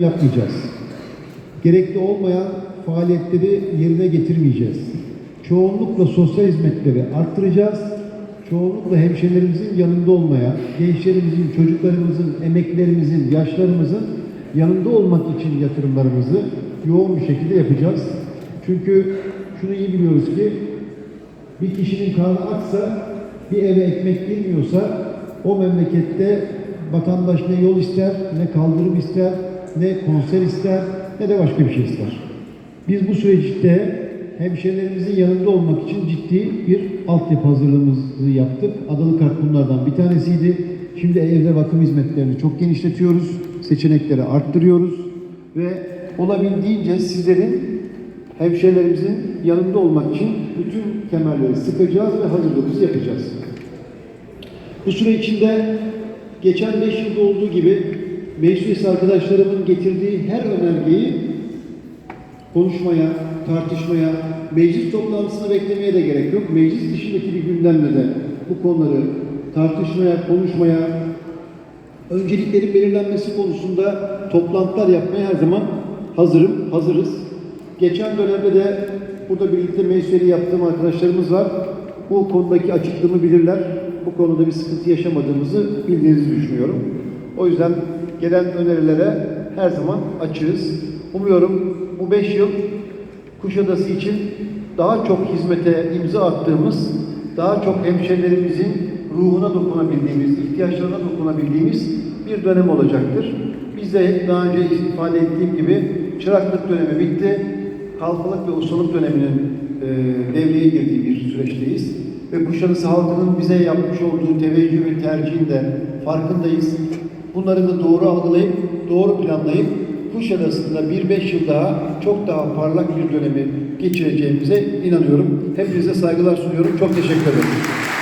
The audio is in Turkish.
yapmayacağız. Gerekli olmayan faaliyetleri yerine getirmeyeceğiz. Çoğunlukla sosyal hizmetleri arttıracağız. Çoğunlukla hemşehrilerimizin yanında olmaya, gençlerimizin, çocuklarımızın, emeklerimizin, yaşlarımızın yanında olmak için yatırımlarımızı yoğun bir şekilde yapacağız. Çünkü şunu iyi biliyoruz ki bir kişinin karnı açsa, bir eve ekmek girmiyorsa o memlekette vatandaş ne yol ister, ne kaldırım ister, ne konser ister, ne de başka bir şey ister. Biz bu süreçte hemşehrilerimizin yanında olmak için ciddi bir altyapı hazırlığımızı yaptık. Adalı kart bunlardan bir tanesiydi. Şimdi evde bakım hizmetlerini çok genişletiyoruz. Seçenekleri arttırıyoruz ve olabildiğince sizlerin hemşehrilerimizin yanında olmak için bütün kemerleri sıkacağız ve hazırlığımızı yapacağız. Bu süre içinde geçen 5 yılda olduğu gibi meclis arkadaşlarımın getirdiği her önergeyi konuşmaya, tartışmaya, meclis toplantısını beklemeye de gerek yok. Meclis dışındaki bir gündemle de bu konuları tartışmaya, konuşmaya, önceliklerin belirlenmesi konusunda toplantılar yapmaya her zaman hazırım, hazırız. Geçen dönemde de burada birlikte meclis üyeliği yaptığım arkadaşlarımız var. Bu konudaki açıklığımı bilirler. Bu konuda bir sıkıntı yaşamadığımızı bildiğinizi düşünüyorum. O yüzden gelen önerilere her zaman açığız. Umuyorum bu beş yıl Kuşadası için daha çok hizmete imza attığımız, daha çok hemşehrilerimizin ruhuna dokunabildiğimiz, ihtiyaçlarına dokunabildiğimiz bir dönem olacaktır. Biz de daha önce ifade ettiğim gibi çıraklık dönemi bitti. Kalfalık ve ustalık döneminin e, devreye girdiği bir süreçteyiz. Ve Kuşadası halkının bize yapmış olduğu teveccüh ve tercihin de farkındayız. Bunları da doğru algılayıp, doğru planlayıp Kuşadası'nda bir beş yıl daha çok daha parlak bir dönemi geçireceğimize inanıyorum. Hepinize saygılar sunuyorum. Çok teşekkür ederim.